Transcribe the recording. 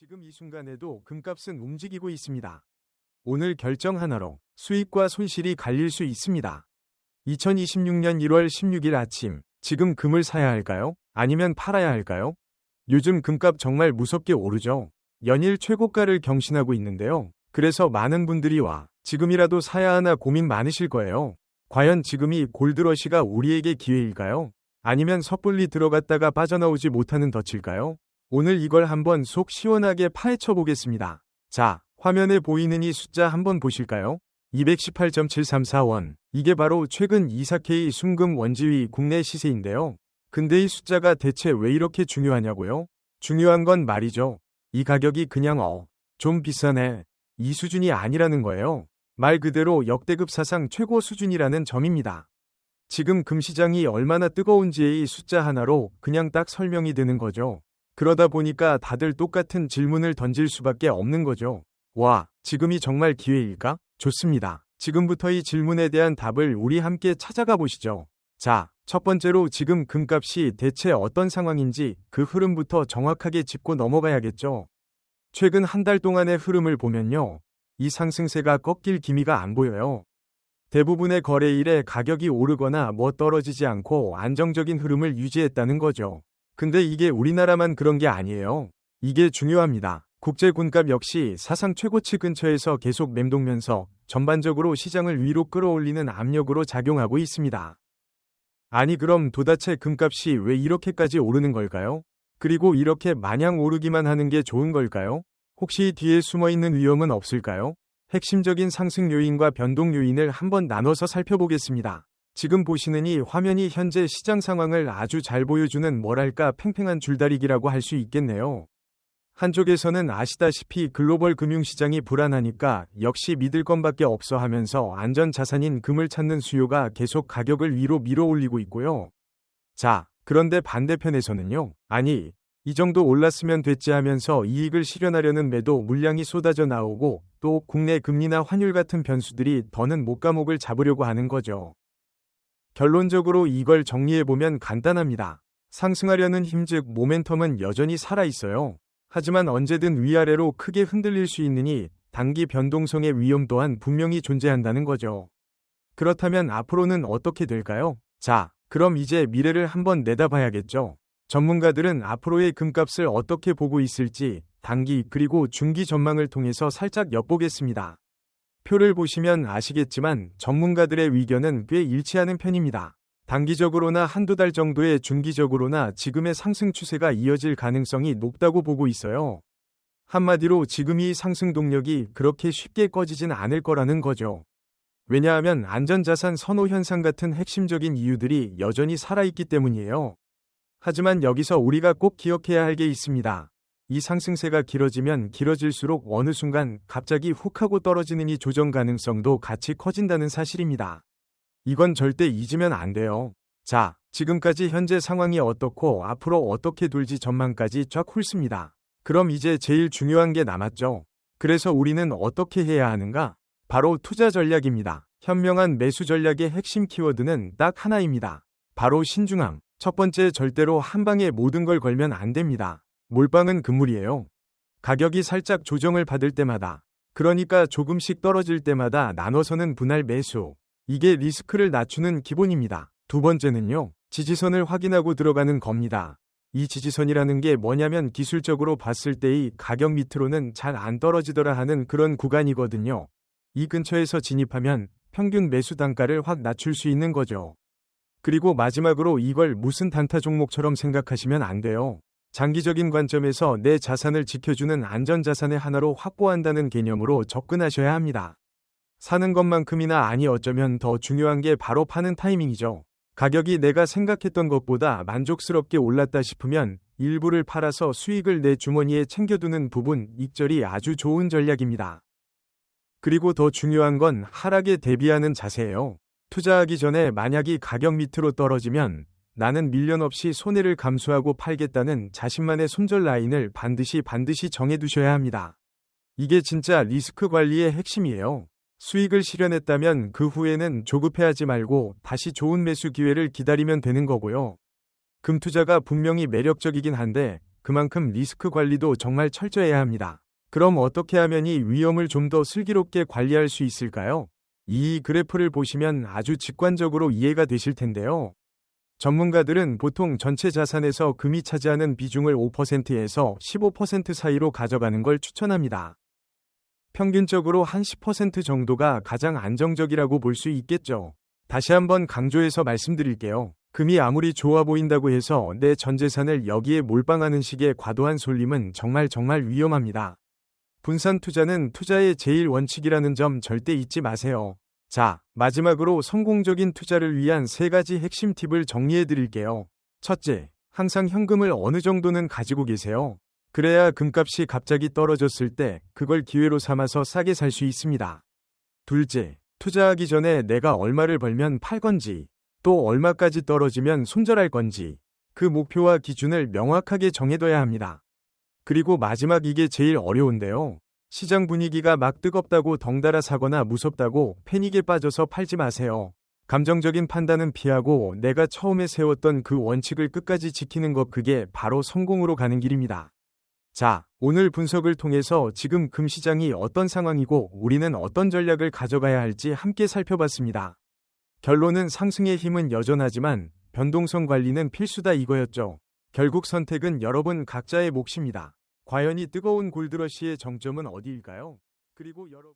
지금 이 순간에도 금값은 움직이고 있습니다. 오늘 결정 하나로 수익과 손실이 갈릴 수 있습니다. 2026년 1월 16일 아침, 지금 금을 사야 할까요? 아니면 팔아야 할까요? 요즘 금값 정말 무섭게 오르죠. 연일 최고가를 경신하고 있는데요. 그래서 많은 분들이 와, 지금이라도 사야 하나 고민 많으실 거예요. 과연 지금이 골드러시가 우리에게 기회일까요? 아니면 섣불리 들어갔다가 빠져나오지 못하는 덫일까요? 오늘 이걸 한번 속 시원하게 파헤쳐 보겠습니다. 자, 화면에 보이는 이 숫자 한번 보실까요? 218.734원. 이게 바로 최근 24K 순금 원지위 국내 시세인데요. 근데 이 숫자가 대체 왜 이렇게 중요하냐고요? 중요한 건 말이죠. 이 가격이 그냥 어, 좀 비싸네. 이 수준이 아니라는 거예요. 말 그대로 역대급 사상 최고 수준이라는 점입니다. 지금 금시장이 얼마나 뜨거운지의 이 숫자 하나로 그냥 딱 설명이 되는 거죠. 그러다 보니까 다들 똑같은 질문을 던질 수밖에 없는 거죠. 와, 지금이 정말 기회일까? 좋습니다. 지금부터 이 질문에 대한 답을 우리 함께 찾아가 보시죠. 자, 첫 번째로 지금 금값이 대체 어떤 상황인지 그 흐름부터 정확하게 짚고 넘어가야겠죠. 최근 한 달 동안의 흐름을 보면요. 이 상승세가 꺾일 기미가 안 보여요. 대부분의 거래일에 가격이 오르거나 뭐 떨어지지 않고 안정적인 흐름을 유지했다는 거죠. 근데 이게 우리나라만 그런 게 아니에요. 이게 중요합니다. 국제 군값 역시 사상 최고치 근처에서 계속 맴돌면서 전반적으로 시장을 위로 끌어올리는 압력으로 작용하고 있습니다. 아니 그럼 도대체 금값이 왜 이렇게까지 오르는 걸까요? 그리고 이렇게 마냥 오르기만 하는 게 좋은 걸까요? 혹시 뒤에 숨어 있는 위험은 없을까요? 핵심적인 상승 요인과 변동 요인을 한번 나눠서 살펴보겠습니다. 지금 보시는 이 화면이 현재 시장 상황을 아주 잘 보여주는 뭐랄까 팽팽한 줄다리기라고 할 수 있겠네요. 한쪽에서는 아시다시피 글로벌 금융시장이 불안하니까 역시 믿을 것밖에 없어 하면서 안전자산인 금을 찾는 수요가 계속 가격을 위로 밀어 올리고 있고요. 자, 그런데 반대편에서는요. 아니, 이 정도 올랐으면 됐지 하면서 이익을 실현하려는 매도 물량이 쏟아져 나오고 또 국내 금리나 환율 같은 변수들이 더는 목감옥을 잡으려고 하는 거죠. 결론적으로 이걸 정리해보면 간단합니다. 상승하려는 힘즉 모멘텀은 여전히 살아있어요. 하지만 언제든 위아래로 크게 흔들릴 수 있느니 단기 변동성의 위험 또한 분명히 존재한다는 거죠. 그렇다면 앞으로는 어떻게 될까요? 자, 그럼 이제 미래를 한번 내다봐야겠죠. 전문가들은 앞으로의 금값을 어떻게 보고 있을지 단기 그리고 중기 전망을 통해서 살짝 엿보겠습니다. 표를 보시면 아시겠지만 전문가들의 의견은 꽤 일치하는 편입니다. 단기적으로나 한두 달 정도의 중기적으로나 지금의 상승 추세가 이어질 가능성이 높다고 보고 있어요. 한마디로 지금 이 상승 동력이 그렇게 쉽게 꺼지진 않을 거라는 거죠. 왜냐하면 안전자산 선호 현상 같은 핵심적인 이유들이 여전히 살아있기 때문이에요. 하지만 여기서 우리가 꼭 기억해야 할 게 있습니다. 이 상승세가 길어지면 길어질수록 어느 순간 갑자기 훅 하고 떨어지는 이 조정 가능성도 같이 커진다는 사실입니다. 이건 절대 잊으면 안 돼요. 자, 지금까지 현재 상황이 어떻고 앞으로 어떻게 돌지 전망까지 쫙 훑습니다. 그럼 이제 제일 중요한 게 남았죠. 그래서 우리는 어떻게 해야 하는가? 바로 투자 전략입니다. 현명한 매수 전략의 핵심 키워드는 딱 하나입니다. 바로 신중함. 첫 번째 절대로 한 방에 모든 걸 걸면 안 됩니다. 몰빵은 금물이에요. 가격이 살짝 조정을 받을 때마다, 그러니까 조금씩 떨어질 때마다 나눠서는 분할 매수. 이게 리스크를 낮추는 기본입니다. 두 번째는요, 지지선을 확인하고 들어가는 겁니다. 이 지지선이라는 게 뭐냐면 기술적으로 봤을 때의 가격 밑으로는 잘 안 떨어지더라 하는 그런 구간이거든요. 이 근처에서 진입하면 평균 매수 단가를 확 낮출 수 있는 거죠. 그리고 마지막으로 이걸 무슨 단타 종목처럼 생각하시면 안 돼요. 장기적인 관점에서 내 자산을 지켜주는 안전자산의 하나로 확보한다는 개념으로 접근하셔야 합니다. 사는 것만큼이나 아니 어쩌면 더 중요한 게 바로 파는 타이밍이죠. 가격이 내가 생각했던 것보다 만족스럽게 올랐다 싶으면 일부를 팔아서 수익을 내 주머니에 챙겨두는 부분 익절이 아주 좋은 전략입니다. 그리고 더 중요한 건 하락에 대비하는 자세예요. 투자하기 전에 만약이 가격 밑으로 떨어지면 나는 밀련 없이 손해를 감수하고 팔겠다는 자신만의 손절 라인을 반드시 반드시 정해두셔야 합니다. 이게 진짜 리스크 관리의 핵심이에요. 수익을 실현했다면 그 후에는 조급해하지 말고 다시 좋은 매수 기회를 기다리면 되는 거고요. 금 투자가 분명히 매력적이긴 한데 그만큼 리스크 관리도 정말 철저해야 합니다. 그럼 어떻게 하면 이 위험을 좀 더 슬기롭게 관리할 수 있을까요? 이 그래프를 보시면 아주 직관적으로 이해가 되실 텐데요. 전문가들은 보통 전체 자산에서 금이 차지하는 비중을 5%에서 15% 사이로 가져가는 걸 추천합니다. 평균적으로 한 10% 정도가 가장 안정적이라고 볼 수 있겠죠. 다시 한번 강조해서 말씀드릴게요. 금이 아무리 좋아 보인다고 해서 내 전 재산을 여기에 몰빵하는 식의 과도한 솔림은 정말 정말 위험합니다. 분산 투자는 투자의 제일 원칙이라는 점 절대 잊지 마세요. 자, 마지막으로 성공적인 투자를 위한 세 가지 핵심 팁을 정리해 드릴게요. 첫째, 항상 현금을 어느 정도는 가지고 계세요. 그래야 금값이 갑자기 떨어졌을 때 그걸 기회로 삼아서 싸게 살 수 있습니다. 둘째, 투자하기 전에 내가 얼마를 벌면 팔 건지, 또 얼마까지 떨어지면 손절할 건지, 그 목표와 기준을 명확하게 정해둬야 합니다. 그리고 마지막 이게 제일 어려운데요. 시장 분위기가 막 뜨겁다고 덩달아 사거나 무섭다고 패닉에 빠져서 팔지 마세요. 감정적인 판단은 피하고 내가 처음에 세웠던 그 원칙을 끝까지 지키는 것 그게 바로 성공으로 가는 길입니다. 자, 오늘 분석을 통해서 지금 금시장이 어떤 상황이고 우리는 어떤 전략을 가져가야 할지 함께 살펴봤습니다. 결론은 상승의 힘은 여전하지만 변동성 관리는 필수다 이거였죠. 결국 선택은 여러분 각자의 몫입니다. 과연 이 뜨거운 골드러시의 정점은 어디일까요? 그리고 여러분